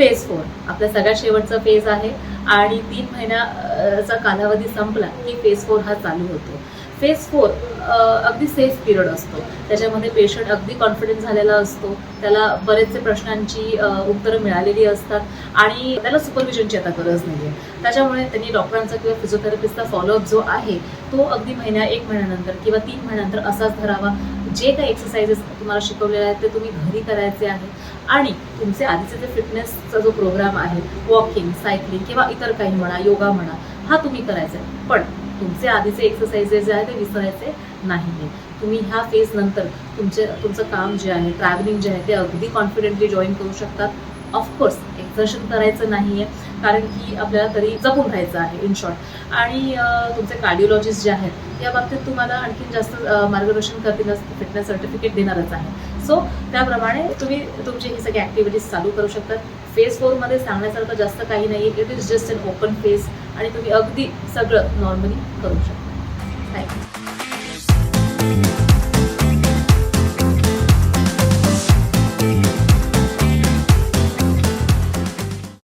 आपल्या सगळ्यात शेवटचा फेज आहे आणि तीन महिन्याचा कालावधी संपला की फेज फोर हा चालू होतो. फेज फोर अगदी सेफ पिरियड असतो. त्याच्यामध्ये पेशंट अगदी कॉन्फिडेंट झालेला असतो. त्याला बरेचसे प्रश्नांची उत्तरं मिळालेली असतात आणि त्याला सुपरविजनची आता गरज नाही आहे त्याच्यामुळे त्यांनी डॉक्टरांचा किंवा फिजिओथेरपिस्टचा फॉलोअप जो आहे तो अगदी महिन्या एक महिन्यानंतर किंवा तीन महिन्यानंतर असाच धरावा. जे काही एक्सरसाइजेस तुम्हाला शिकवलेले आहेत ते तुम्ही घरी करायचे आहेत. आणि तुमचे आधीचे जे फिटनेसचा जो प्रोग्राम आहे वॉकिंग सायकलिंग किंवा इतर काही म्हणा योगा म्हणा हा तुम्ही करायचा आहे. पण तुमचे आधीचे एक्सरसाइजेस जे आहे ते विसरायचे नाही आहे तुम्ही ह्या फेज नंतर तुमचे तुमचं काम जे आहे ट्रॅव्हलिंग जे आहे ते अगदी कॉन्फिडेंटली जॉईन करू शकतात. ऑफकोर्स एक्झर्शन करायचं नाही आहे कारण की आपल्याला तरी जपून राहायचं आहे इन शॉर्ट आणि तुमचे कार्डिओलॉजिस्ट जे आहेत या बाबतीत तुम्हाला आणखीन जास्त मार्गदर्शन करतीलच फिटनेस सर्टिफिकेट देणारच आहे. सो त्याप्रमाणे तुम्ही तुमची ही सगळी ॲक्टिव्हिटीज चालू करू शकतात फेज फोरमध्ये सांगण्यासारखं जास्त काही नाही it is just an open phase आणि तुम्ही अगदी सगळं नॉर्मली करू शकता. थँक्यू